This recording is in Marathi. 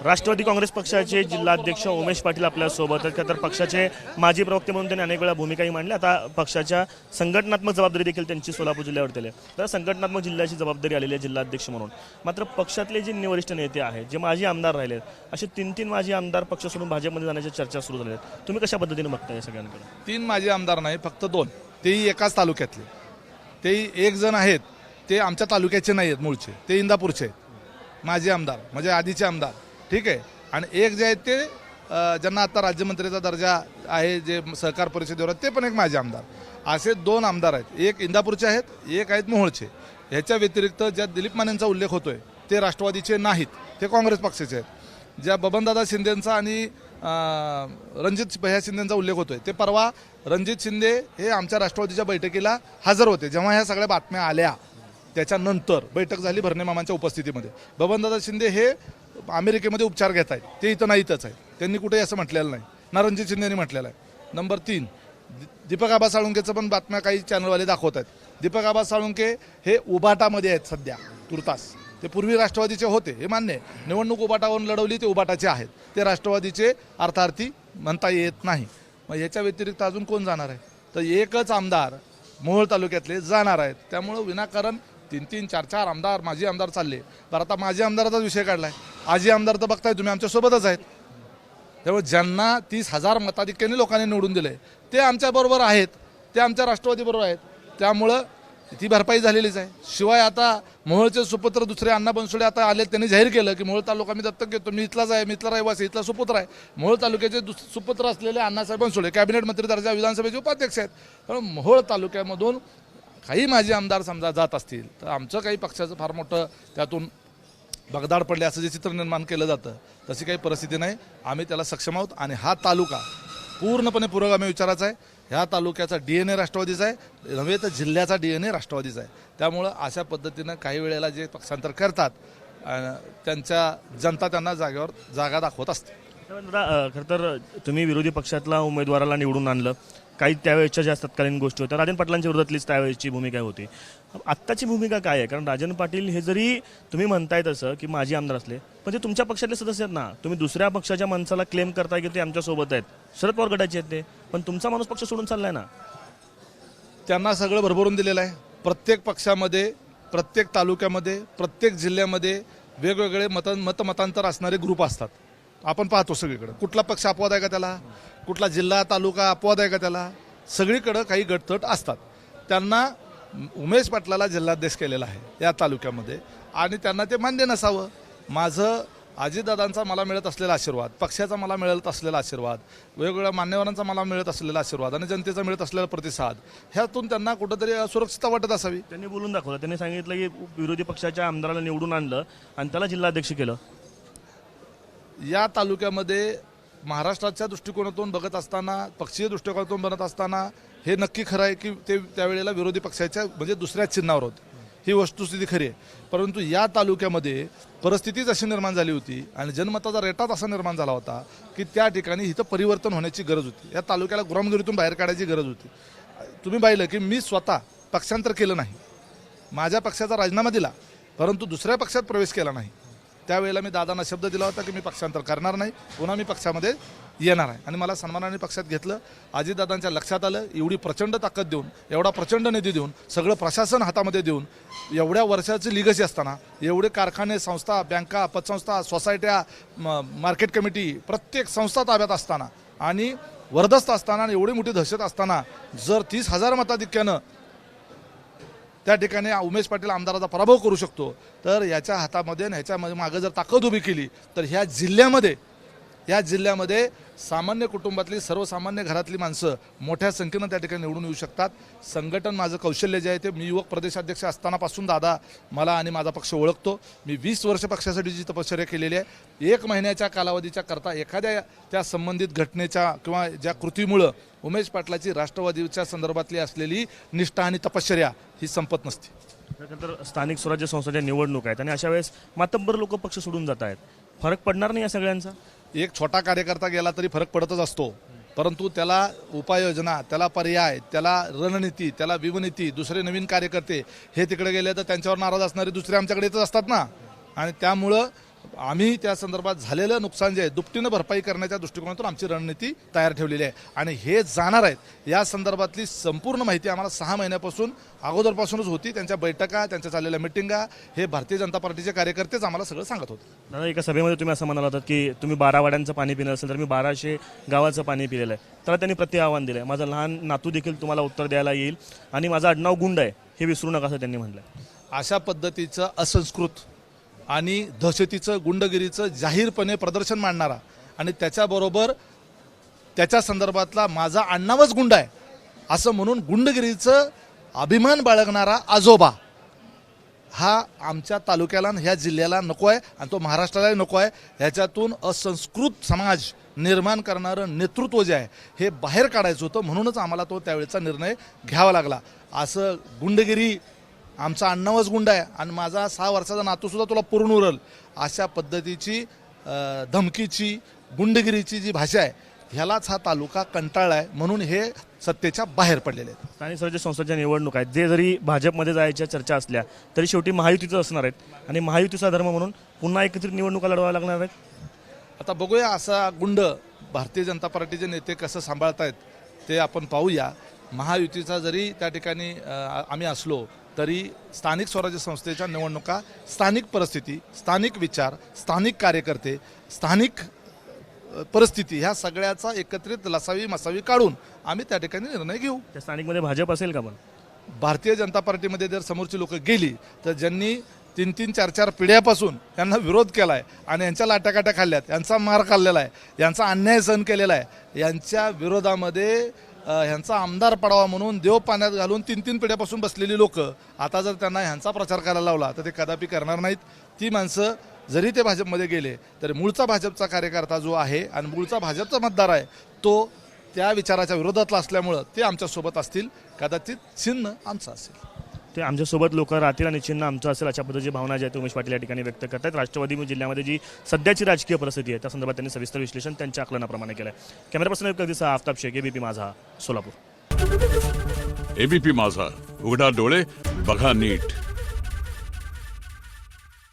राष्ट्रवादी काँग्रेस पक्षाचे जिल्हाध्यक्ष उमेश पाटील आपल्यासोबत आहेत. का तर पक्षाचे माजी प्रवक्ते म्हणून त्यांनी अनेक वेळा भूमिकाही मांडली आता पक्षाच्या संघटनात्मक जबाबदारी देखील त्यांची सोलापूर जिल्ह्यावर दिली तर संघटनात्मक जिल्ह्याची जबाबदारी आलेली आहे जिल्हाध्यक्ष म्हणून. मात्र पक्षातले जे वरिष्ठ नेते आहेत जे माजी आमदार राहिले आहेत, असे तीन तीन माजी आमदार पक्ष सोडून भाजपमध्ये जाण्याच्या चर्चा सुरू झाल्या आहेत. तुम्ही कशा पद्धतीने बघताय या सगळ्यांकडे? तीन माजी आमदार नाही फक्त दोन. तेही एकाच तालुक्यातले. तेही एक जण आहेत ते आमच्या तालुक्याचे नाही आहेत मूळचे. ते इंदापूरचे आहेत. माजी आमदार म्हणजे आधीचे आमदार. ठीक आहे. आणि एक जे आहेत ते ज्यांना आता राज्यमंत्रीचा दर्जा आहे जे सहकार परिषदेवर आहेत ते पण एक माझे आमदार. असे दोन आमदार आहेत. एक इंदापूरचे आहेत एक आहेत मोहोळचे. ह्याच्या व्यतिरिक्त ज्या दिलीप मानेंचा उल्लेख होतोय ते राष्ट्रवादीचे नाहीत. ते काँग्रेस पक्षाचे आहेत. ज्या बबनदादा शिंदेंचा आणि रणजित भैया शिंदेचा उल्लेख होतोय ते परवा रणजित शिंदे हे आमच्या राष्ट्रवादीच्या बैठकीला हजर होते जेव्हा ह्या सगळ्या बातम्या आल्या. त्याच्यानंतर बैठक झाली भरणे मामांच्या उपस्थितीमध्ये. बबनदादा शिंदे हे अमेरिकेमध्ये उपचार घेत आहेत. ते इथं नाही इथंच आहेत. त्यांनी कुठेही असं म्हटलेलं नाही. ना रणजित शिंदेनी म्हटलेलं आहे. नंबर तीन दि- दीपक आबा साळुंकेचं पण बातम्या काही चॅनलवाले दाखवत आहेत. दीपक आबा साळुंके हे उबाटामध्ये आहेत सध्या तुर्तास. ते पूर्वी राष्ट्रवादीचे होते हे मान्य आहे. निवडणूक उबाटावरून लढवली ते उबाटाचे आहेत. ते राष्ट्रवादीचे अर्थार्थी म्हणता येत नाही. मग याच्या व्यतिरिक्त अजून कोण जाणार आहे? तर एकच आमदार मोहोळ तालुक्यातले जाणार आहेत. त्यामुळं विनाकारण तीन तीन चार चार आमदार माजी आमदार चालले. बरं आता माजी आमदाराचा विषय काढलाय. आजी आमदार तर बघताय तुम्ही आमच्यासोबतच आहेत. त्यामुळे ज्यांना तीस हजार मताधिक्याने लोकांनी निवडून दिले ते आमच्याबरोबर आहेत ते आमच्या राष्ट्रवादीबरोबर आहेत. त्यामुळं ती भरपाई झालेलीच आहे. शिवाय आता मोहोळचे सुपुत्र दुसरे अण्णा बनसोडे आता आले त्यांनी जाहीर केलं की मोहोळ तालुका मी दत्तक घेतो मी इथलाच आहे मी इथला रहिवासी इथला सुपुत्र आहे. मोहोळ तालुक्याचे दुस सुपुत्र असलेले अण्णासाहेब बनसोडे कॅबिनेट मंत्री दर्जा विधानसभेचे उपाध्यक्ष आहेत. त्यामुळे मोहोळ तालुक्यामधून काही माजी आमदार समजा जात असतील तर आमचं काही पक्षाचं फार मोठं त्यातून बगदाड पडले असं जे चित्र निर्माण केलं जातं तशी काही परिस्थिती नाही. आम्ही त्याला सक्षम आहोत आणि हा तालुका पूर्णपणे पुरोगामी विचाराचा आहे. ह्या तालुक्याचा डी एन ए राष्ट्रवादीचा आहे नव्हे तर जिल्ह्याचा डी एन ए राष्ट्रवादीचा आहे. त्यामुळं अशा पद्धतीनं काही वेळेला जे पक्षांतर करतात त्यांच्या जनता त्यांना जागेवर जागा दाखवत असते. खरं तर तुम्ही विरोधी पक्षातला उमेदवाराला निवडून आणलं. काही त्यावेळेच्या ज्या तत्कालीन गोष्टी होत्या राजन पाटलांच्या विरोधातलीच त्यावेळेसची भूमिका होती. आत्ताची भूमिका काय आहे? कारण राजन पाटील हे जरी तुम्ही म्हणताय तसं की माजी आमदार असले पण ते तुमच्या पक्षातले सदस्य आहेत ना. तुम्ही दुसऱ्या पक्षाच्या माणसाला क्लेम करताय की ते आमच्यासोबत आहेत. शरद पवार गटाचे आहेत ते पण तुमचा माणूस पक्ष सोडून चाललाय ना. त्यांना सगळं भरभरून दिलेलं आहे. प्रत्येक पक्षामध्ये प्रत्येक तालुक्यामध्ये प्रत्येक जिल्ह्यामध्ये वेगवेगळे मत मतमतांतर असणारे ग्रुप असतात. आपण पाहतो सगळीकडे. कुठला पक्ष अपवाद आहे का त्याला? कुठला जिल्हा तालुका अपवाद आहे का त्याला? सगळीकडं काही गटतट असतात. त्यांना उमेश पाटलाला जिल्हाध्यक्ष केलेला आहे या तालुक्यामध्ये आणि त्यांना ते मान्य नसावं. माझं अजितदादांचा मला मिळत असलेला आशीर्वाद पक्षाचा मला मिळत असलेला आशीर्वाद वेगवेगळ्या मान्यवरांचा मला मिळत असलेला आशीर्वाद आणि जनतेचा मिळत असलेला प्रतिसाद ह्यातून त्यांना कुठंतरी असुरक्षितता वाटत असावी. त्यांनी बोलून दाखवलं. त्यांनी सांगितलं की विरोधी पक्षाच्या आमदाराला निवडून आणलं आणि त्याला जिल्हाध्यक्ष केलं. या तालुक्यामध्ये महाराष्ट्राच्या दृष्टिकोनातून बघत असताना पक्षीय दृष्टिकोनातून बनत असताना हे नक्की खरं आहे की ते त्यावेळेला विरोधी पक्षाच्या म्हणजे दुसऱ्याच चिन्हावर होते. ही वस्तुस्थिती खरी आहे. परंतु या तालुक्यामध्ये परिस्थितीच अशी निर्माण झाली होती आणि जनमताचा रेटाच असा निर्माण झाला होता की त्या ठिकाणी इथं परिवर्तन होण्याची गरज होती. या तालुक्याला गुलामगिरीतून बाहेर काढायची गरज होती. तुम्ही पाहिलं की मी स्वतः पक्षांतर केलं नाही. माझ्या पक्षाचा राजीनामा दिला परंतु दुसऱ्या पक्षात प्रवेश केला नाही. त्यावेळेला मी दादांना शब्द दिला होता की मी पक्षांतर करणार नाही. पुन्हा मी पक्षामध्ये येणार आहे. आणि मला सन्मानाने पक्षात घेतलं. अजितदादांच्या लक्षात आलं एवढी प्रचंड ताकद देऊन एवढा प्रचंड निधी देऊन सगळं प्रशासन हातामध्ये देऊन एवढ्या वर्षाची लिगसी असताना एवढे कारखाने संस्था बँका पतसंस्था सोसायट्या म- मार्केट कमिटी प्रत्येक संस्था ताब्यात असताना आणि वरदस्त असताना आणि एवढी मोठी दहशत असताना जर तीस हजार मताधिक्यानं त्या ठिकाणी उमेश पाटील आमदाराचा पराभव करू शकतो. तर याच्या हातामध्ये आणि ह्याच्या मागं जर ताकद उभी केली तर ह्या जिल्ह्यामध्ये या जिल्ह्यामध्ये सामान्य कुटुंबातली सर्वसामान्य घरातली माणसं मोठ्या संख्येनं त्या ठिकाणी निवडून येऊ शकतात. संघटन माझं कौशल्य जे आहे ते मी युवक प्रदेशाध्यक्ष असतानापासून दादा मला आणि माझा पक्ष ओळखतो. मी वीस वर्ष पक्षासाठी जी तपश्चर्या केलेली आहे एक महिन्याच्या कालावधीच्या करता एखाद्या त्या संबंधित घटनेच्या किंवा ज्या कृतीमुळं उमेश पाटलाची राष्ट्रवादीच्या संदर्भातली असलेली निष्ठा आणि तपश्चर्या ही संपत नसते. त्यानंतर तर स्थानिक स्वराज्य संस्थेच्या निवडणूक आहेत आणि अशा वेळेस मातब्बर लोक पक्ष सोडून जात आहेत. फरक पडणार नाही या सगळ्यांचा? एक छोटा कार्यकर्ता गेला तरी फरक पडतच असतो. परंतु त्याला उपाययोजना त्याला पर्याय त्याला रणनीती त्याला विवनीती दुसरे नवीन कार्यकर्ते हे तिकडे गेले तर त्यांच्यावर नाराज असणारे दुसरे आमच्याकडे येतच असतात ना. आणि त्यामुळं आम्ही त्या संदर्भात झालेलं नुकसान जे आहे दुपटीनं भरपाई करण्याच्या दृष्टिकोनातून आमची रणनीती तयार ठेवलेली आहे. आणि हे जाणार आहेत या संदर्भातली संपूर्ण माहिती आम्हाला सहा महिन्यापासून अगोदरपासूनच होती. त्यांच्या बैठका त्यांच्या चाललेल्या मिटिंगा हे भारतीय जनता पार्टीचे कार्यकर्तेच आम्हाला सगळं सांगत होते. दादा एका सभेमध्ये तुम्ही असं म्हणाला होतात की तुम्ही बारा वाड्यांचं पाणी पिलं असेल तर मी बाराशे गावाचं पाणी पिलेलं आहे. त्याला त्यांनी प्रति आव्हान दिलं आहे माझं लहान नातू देखील तुम्हाला उत्तर द्यायला येईल. आणि माझं आडनाव गुंड आहे हे विसरू नका असं त्यांनी म्हटलं अशा पद्धतीचं असंस्कृत आणि दहशतीचं गुंडगिरीचं जाहीरपणे प्रदर्शन मांडणारा. आणि त्याच्याबरोबर त्याच्या संदर्भातला माझा अण्णावच गुंड आहे. असं म्हणून गुंडगिरीचं अभिमान बाळगणारा आजोबा हा आमच्या तालुक्याला ह्या जिल्ह्याला नको आहे आणि तो महाराष्ट्रालाही नको आहे. ह्याच्यातून असंस्कृत समाज निर्माण करणारं नेतृत्व जे आहे हे बाहेर काढायचं होतं. म्हणूनच आम्हाला तो त्यावेळेचा निर्णय घ्यावा लागला. असं गुंडगिरी आमचा अण्णावच गुंड आहे आणि माझा सहा वर्षाचा नातूसुद्धा तुला पुरून उरल. अशा पद्धतीची धमकीची गुंडगिरीची जी भाषा आहे ह्यालाच हा तालुका कंटाळला आहे. म्हणून हे सत्तेच्या बाहेर पडलेले आहेत. स्थानिक स्वराज्य संस्थांच्या निवडणूक आहेत. जे जरी भाजपमध्ये जायच्या चर्चा असल्या तरी शेवटी महायुतीचं असणार आहेत. आणि महायुतीचा धर्म म्हणून पुन्हा एकत्रित निवडणुका लढवाव्या लागणार आहेत. आता बघूया असा गुंड भारतीय जनता पार्टीचे नेते कसं सांभाळतायत ते आपण पाहूया. महायुतीचा जरी त्या ठिकाणी आम्ही असलो तरी स्थानिक स्वराज्य संस्थेच्या निवडणुका स्थानिक परिस्थिती स्थानिक विचार स्थानिक कार्यकर्ते स्थानिक परिस्थिती ह्या सगळ्याचा एकत्रित लसावी मसावी काढून आम्ही त्या ठिकाणी निर्णय घेऊ. त्या स्थानिकमध्ये भाजप असेल का पण? भारतीय जनता पार्टीमध्ये जर समोरची लोक गेली तर ज्यांनी तीन तीन चार चार पिढ्यापासून यांना विरोध केला आहे आणि यांच्या लाट्याकाट्या खाल्ल्यात यांचा मार खाल्लेला आहे यांचा अन्याय सहन केलेला आहे यांच्या विरोधामध्ये ह्यांचा आमदार पडावा म्हणून देव पाण्यात घालून तीन तीन पिढ्यापासून बसलेली लोक. आता जर त्यांना ह्यांचा प्रचार करायला लावला तर ते कदापि करणार नाहीत. ती माणसं जरी ते भाजपमध्ये गेले तरी मूळचा भाजपचा कार्यकर्ता जो आहे आणि मूळचा भाजपचा मतदार आहे तो त्या विचाराच्या विरोधातला असल्यामुळं ते आमच्यासोबत असतील. कदाचित चिन्ह आमचं असेल. ते आमच्यासोबत लोक राहतील आणि चिन्ह आमचं असेल अशा पद्धतीची भावना जी आहे उमेश पाटील या ठिकाणी व्यक्त करतात राष्ट्रवादी जिल्ह्यामध्ये जी सध्याची राजकीय परिस्थिती आहे त्या संदर्भात त्यांनी सविस्तर विश्लेषण त्यांच्या आकलनाप्रमाणे केलं आहे कॅमेरा पर्सन दिसा आफताब शेख एबीपी माझा सोलापूर. एबीपी माझा उघडा डोळे बघा नीट.